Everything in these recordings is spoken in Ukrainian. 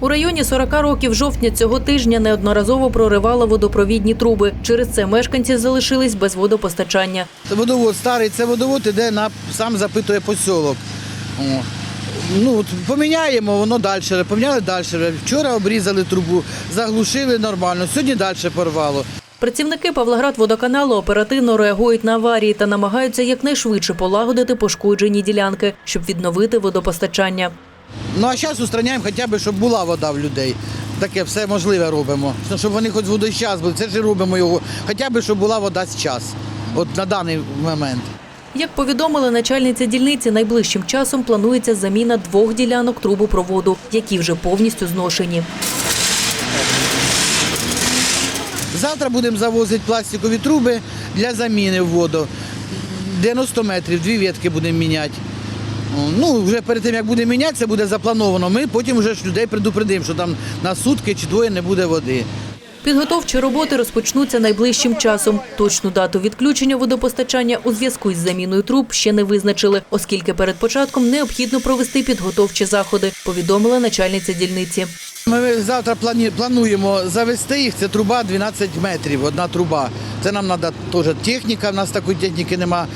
У районі 40 років жовтня цього тижня неодноразово проривало водопровідні труби. Через це мешканці залишились без водопостачання. Це водовод старий, це водовод іде на сам запитує посілок. Ну, поміняємо, воно далі. Поміняли далі. Вчора обрізали трубу, заглушили нормально, сьогодні далі порвало. Працівники Павлоград-водоканалу оперативно реагують на аварії та намагаються якнайшвидше полагодити пошкоджені ділянки, щоб відновити водопостачання. Ну а зараз устраняємо хоча б, щоб була вода в людей. Таке все можливе робимо. Ну, Щоб вони хоч водочас були, це ж робимо його. Хоча б, щоб була вода зараз. От на даний момент. Як повідомили начальниця дільниці, найближчим часом планується заміна двох ділянок трубопроводу, які вже повністю зношені. Завтра будемо завозити пластикові труби для заміни в воду. 90 метрів, дві ветки будемо міняти. Ну, вже перед тим, як буде мінятися, буде заплановано. Ми потім вже ж людей предупредимо, що там на сутки чи двоє не буде води. Підготовчі роботи розпочнуться найближчим часом. Точну дату відключення водопостачання у зв'язку із заміною труб ще не визначили, оскільки перед початком необхідно провести підготовчі заходи, повідомила начальниця дільниці. Ми завтра плануємо завести їх. Це труба 12 метрів, одна труба. Це нам треба теж техніка. У нас такої техніки нема.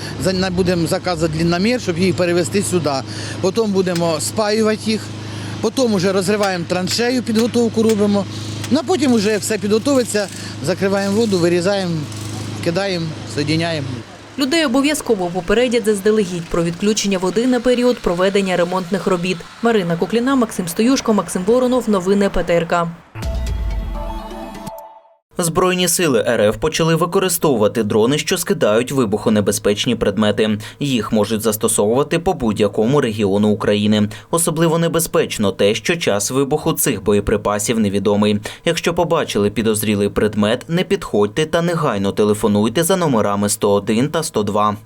Будемо заказувати длинномір, щоб їх перевезти сюди. Потім будемо спаювати їх. Потім вже розриваємо траншею, підготовку робимо. Ну, а потім вже все підготовиться, закриваємо воду, вирізаємо, кидаємо, соєдиняємо. Людей обов'язково попередять заздалегідь про відключення води на період проведення ремонтних робіт. Марина Кукліна, Максим Стоюшко, Максим Воронов. Новини ПТРК. Збройні сили РФ почали використовувати дрони, що скидають вибухонебезпечні предмети. Їх можуть застосовувати по будь-якому регіону України. Особливо небезпечно те, що час вибуху цих боєприпасів невідомий. Якщо побачили підозрілий предмет, не підходьте та негайно телефонуйте за номерами 101 та 102.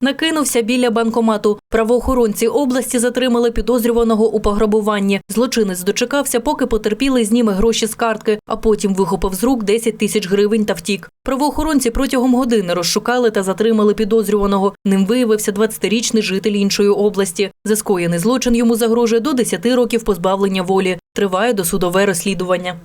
Накинувся біля банкомату. Правоохоронці області затримали підозрюваного у пограбуванні. Злочинець дочекався, поки потерпілий зніме гроші з картки, а потім вихопив з рук 10 тисяч гривень та втік. Правоохоронці протягом години розшукали та затримали підозрюваного. Ним виявився 20-річний житель іншої області. За скоєний злочин йому загрожує до 10 років позбавлення волі. Триває досудове розслідування.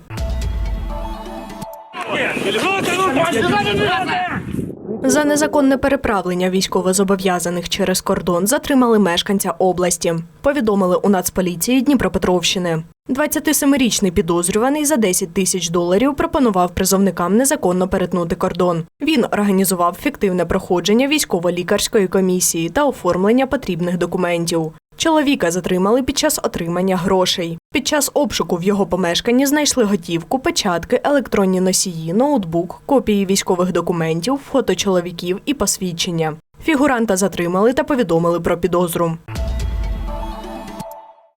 За незаконне переправлення військовозобов'язаних через кордон затримали мешканця області. Повідомили у Нацполіції Дніпропетровщини. 27-річний підозрюваний за 10 тисяч доларів пропонував призовникам незаконно перетнути кордон. Він організував фіктивне проходження військово-лікарської комісії та оформлення потрібних документів. Чоловіка затримали під час отримання грошей. Під час обшуку в його помешканні знайшли готівку, печатки, електронні носії, ноутбук, копії військових документів, фото чоловіків і посвідчення. Фігуранта затримали та повідомили про підозру.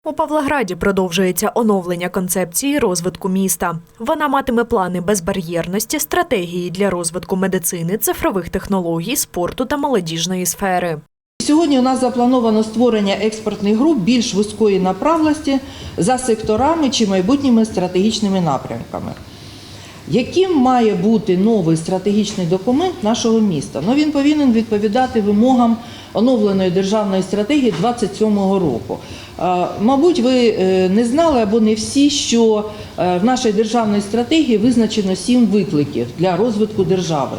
У Павлограді продовжується оновлення концепції розвитку міста. Вона матиме плани безбар'єрності, стратегії для розвитку медицини, цифрових технологій, спорту та молодіжної сфери. Сьогодні у нас заплановано створення експортних груп більш вузької направленості за секторами чи майбутніми стратегічними напрямками. Яким має бути новий стратегічний документ нашого міста? Ну, він повинен відповідати вимогам оновленої державної стратегії 2027 року. Е, Мабуть, ви е, не знали або не всі, що е, в нашій державній стратегії визначено сім викликів для розвитку держави.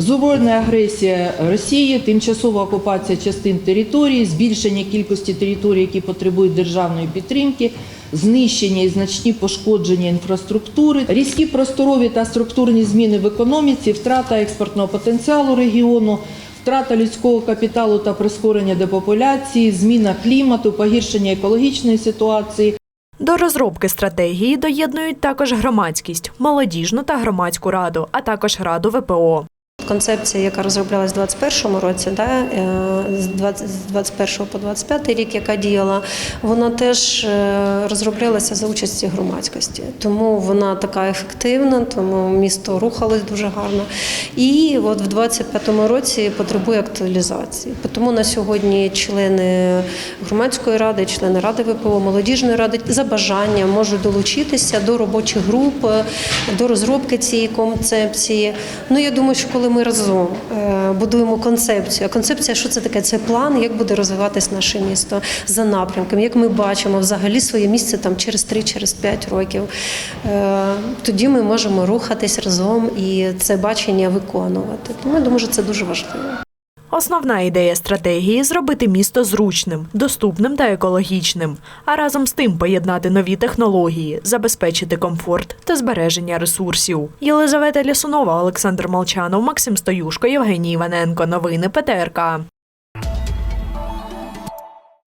Збройна агресія Росії, тимчасова окупація частин території, збільшення кількості територій, які потребують державної підтримки, знищення і значні пошкодження інфраструктури, різкі просторові та структурні зміни в економіці, втрата експортного потенціалу регіону, втрата людського капіталу та прискорення депопуляції, зміна клімату, погіршення екологічної ситуації, До розробки стратегії доєднують також громадськість, молодіжну та громадську раду, а також раду ВПО. Концепція, яка розроблялась у 2021 році, да, е, з 20 з 21 по 25 рік, яка діяла, вона теж е, розроблялася за участі громадськості. Тому вона така ефективна, тому місто рухалось дуже гарно. І от в 25 році потребує актуалізації. Тому на сьогодні члени громадської ради, члени ради ВПО, молодіжної ради за бажанням можуть долучитися до робочих груп, до розробки цієї концепції. Ну я думаю, що коли ми ми разом е, будуємо концепцію. Концепція, що це таке? Це план, як буде розвиватись наше місто за напрямком, як ми бачимо взагалі своє місце там через 3 через 5 років. Е, Тоді ми можемо рухатись разом і це бачення виконувати. Тому я думаю, що це дуже важливо. Основна ідея стратегії зробити місто зручним, доступним та екологічним, а разом з тим поєднати нові технології, забезпечити комфорт та збереження ресурсів. Єлизавета Лісунова, Олександр Молчанов, Максим Стоюшко, Євгеній Іваненко. Новини ПТРК.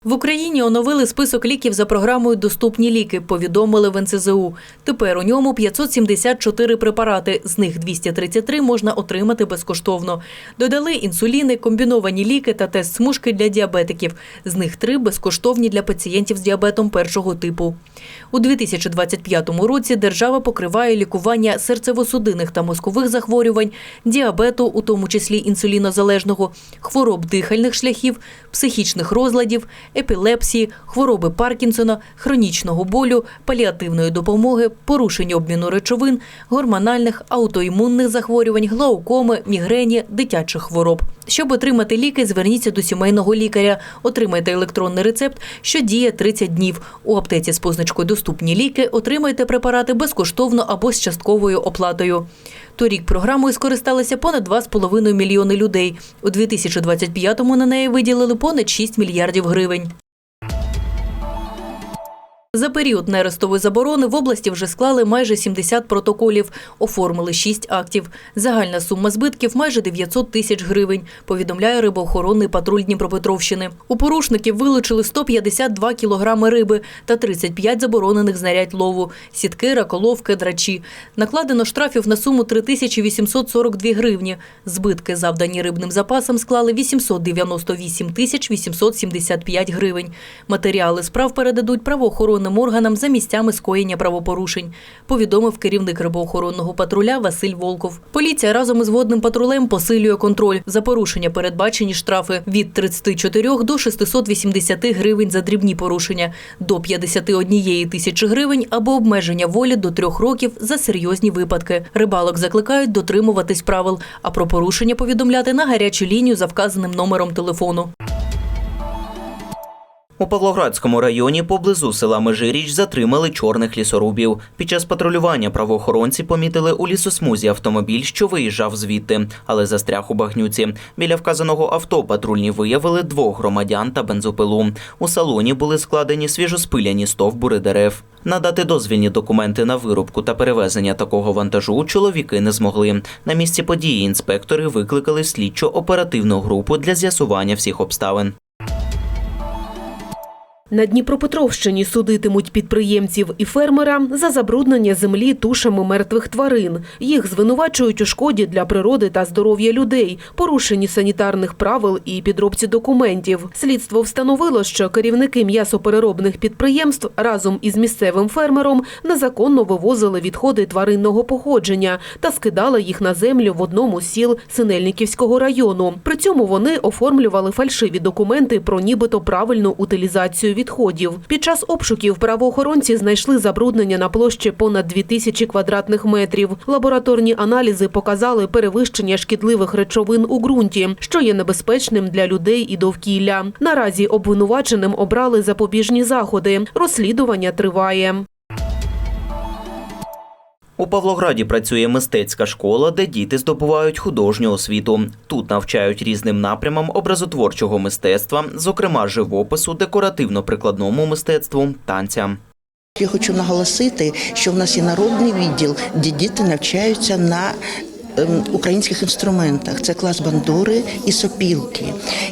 В Україні оновили список ліків за програмою Доступні ліки. Повідомили в НСЗУ. Тепер у ньому 574 препарати. З них 233 можна отримати безкоштовно. Додали інсуліни, комбіновані ліки та тест смужки для діабетиків. З них три безкоштовні для пацієнтів з діабетом першого типу. У 2025 році держава покриває лікування серцево-судинних та мозкових захворювань, діабету, у тому числі інсулінозалежного, хвороб дихальних шляхів, психічних розладів, епілепсії, хвороби Паркінсона, хронічного болю, паліативної допомоги, порушень обміну речовин, гормональних, аутоімунних захворювань, глаукоми, мігрені, дитячих хвороб. Щоб отримати ліки, зверніться до сімейного лікаря. Отримайте електронний рецепт, що діє 30 днів. У аптеці з позначкою Доступні ліки отримайте препарати безкоштовно або з частковою оплатою. Торік програмою скористалися понад 2,5 мільйони людей. У 2025-му на неї виділили понад 6 мільярдів гривень. За період нерестової заборони в області вже склали майже 70 протоколів, оформили 6 актів. Загальна сума збитків майже 900 тисяч гривень, повідомляє рибоохоронний патруль Дніпропетровщини. У порушників вилучили 152 кілограми риби та 35 заборонених знарядь лову, сітки, раколовки, драчі. Накладено штрафів на суму 3842 гривні. Збитки, завдані рибним запасам, склали 898 тисяч 875 гривень. Матеріали справ передадуть правоохоронним органам за місцями скоєння правопорушень, повідомив керівник рибоохоронного патруля Василь Волков. Поліція разом із водним патрулем посилює контроль. За порушення передбачені штрафи від 34 до 680 гривень за дрібні порушення, до 51 тисячі гривень або обмеження волі до трьох років за серйозні випадки. Рибалок закликають дотримуватись правил, а про порушення повідомляти на гарячу лінію за вказаним номером телефону. У Павлоградському районі поблизу села Межиріч затримали чорних лісорубів. Під час патрулювання правоохоронці помітили у лісосмузі автомобіль, що виїжджав звідти, але застряг у багнюці. Біля вказаного авто патрульні виявили двох громадян та бензопилу. У салоні були складені свіжоспиляні стовбури дерев. Надати дозвільні документи на вирубку та перевезення такого вантажу чоловіки не змогли. На місці події інспектори викликали слідчо-оперативну групу для з'ясування всіх обставин. На Дніпропетровщині судитимуть підприємців і фермера за забруднення землі тушами мертвих тварин. Їх звинувачують у шкоді для природи та здоров'я людей, порушенні санітарних правил і підробці документів. Слідство встановило, що керівники м'ясопереробних підприємств разом із місцевим фермером незаконно вивозили відходи тваринного походження та скидали їх на землю в одному з сіл Синельниківського району. При цьому вони оформлювали фальшиві документи про нібито правильну утилізацію відходів. Під час обшуків правоохоронці знайшли забруднення на площі понад 2000 квадратних метрів. Лабораторні аналізи показали перевищення шкідливих речовин у ґрунті, що є небезпечним для людей і довкілля. Наразі обвинуваченим обрали запобіжні заходи. Розслідування триває. У Павлограді працює мистецька школа, де діти здобувають художню освіту. Тут навчають різним напрямам образотворчого мистецтва, зокрема живопису, декоративно-прикладному мистецтву, танцям. Я хочу наголосити, що в нас є народний відділ, де діти навчаються на українських інструментах. Це клас бандури і сопілки.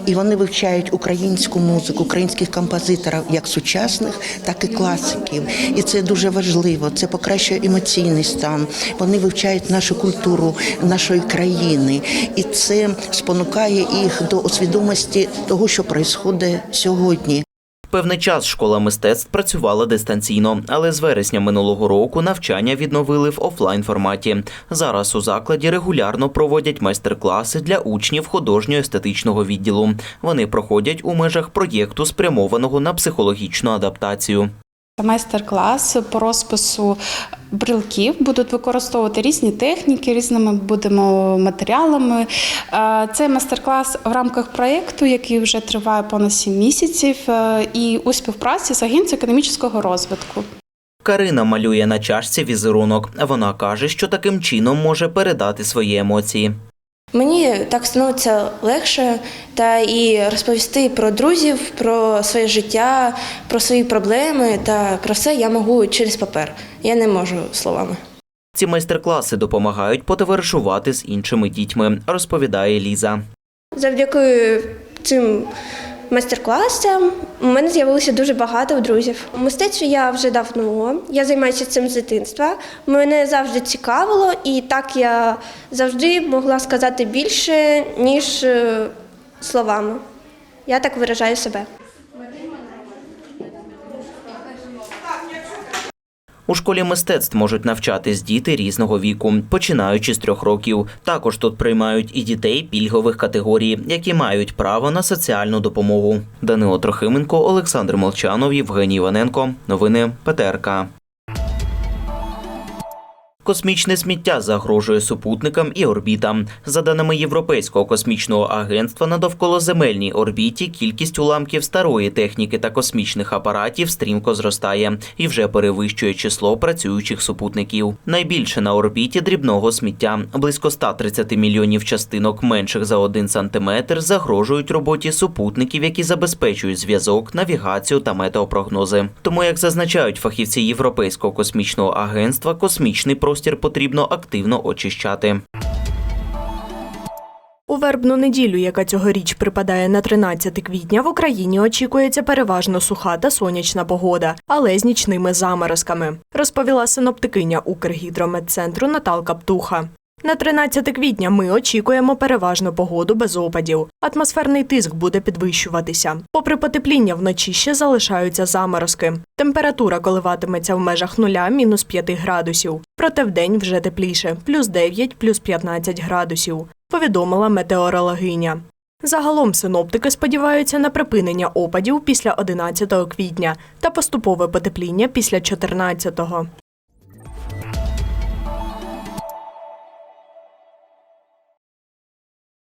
І вони вивчають українську музику, українських композиторів, як сучасних, так і класиків. І це дуже важливо. Це покращує емоційний стан. Вони вивчають нашу культуру нашої країни, і це спонукає їх до свідомості того, що відбувається сьогодні. Певний час школа мистецтв працювала дистанційно, але з вересня минулого року навчання відновили в офлайн форматі. Зараз у закладі регулярно проводять майстер-класи для учнів художньо-естетичного відділу. Вони проходять у межах проєкту, спрямованого на психологічну адаптацію. Майстер-клас по розпису брелків будуть використовувати різні техніки, різними будемо матеріалами. Е, Цей майстер-клас в рамках проєкту, який вже триває понад 7 місяців, е, і у співпраці з Агенцією економічного розвитку. Карина малює на чашці візерунок. Вона каже, що таким чином може передати свої емоції. Мені так становиться легше та і розповісти про друзів, про своє життя, про свої проблеми та про все я можу через папер. Я не можу словами. Ці майстер-класи допомагають потоваришувати з іншими дітьми, розповідає Ліза. Завдяки цим майстер-класам у мене з'явилося дуже багато друзів. Мистецтво я вже давно, я займаюся цим з дитинства. Мене завжди цікавило, і так я завжди могла сказати більше, ніж е, словами. Я так виражаю себе. У школі мистецтв можуть навчатись діти різного віку, починаючи з трьох років. Також тут приймають і дітей пільгових категорій, які мають право на соціальну допомогу. Данило Трохименко, Олександр Молчанов, Євгеній Іваненко. Новини ПТРК. Космічне сміття загрожує супутникам і орбітам. За даними Європейського космічного агентства, на довколоземельній орбіті кількість уламків старої техніки та космічних апаратів стрімко зростає і вже перевищує число працюючих супутників. Найбільше на орбіті дрібного сміття близько 130 мільйонів частинок менших за 1 сантиметр загрожують роботі супутників, які забезпечують зв'язок, навігацію та метеопрогнози. Тому, як зазначають фахівці Європейського космічного агентства, космічний простір потрібно активно очищати. У вербну неділю, яка цьогоріч припадає на 13 квітня, в Україні очікується переважно суха та сонячна погода, але з нічними заморозками, розповіла синоптикиня Укргідрометцентру Наталка Птуха. На 13 квітня ми очікуємо переважну погоду без опадів. Атмосферний тиск буде підвищуватися. Попри потепління, вночі ще залишаються заморозки. Температура коливатиметься в межах нуля мінус 5 градусів. Проте вдень вже тепліше плюс 9, плюс 15 градусів, повідомила метеорологиня. Загалом синоптики сподіваються на припинення опадів після 11 квітня та поступове потепління після 14-го.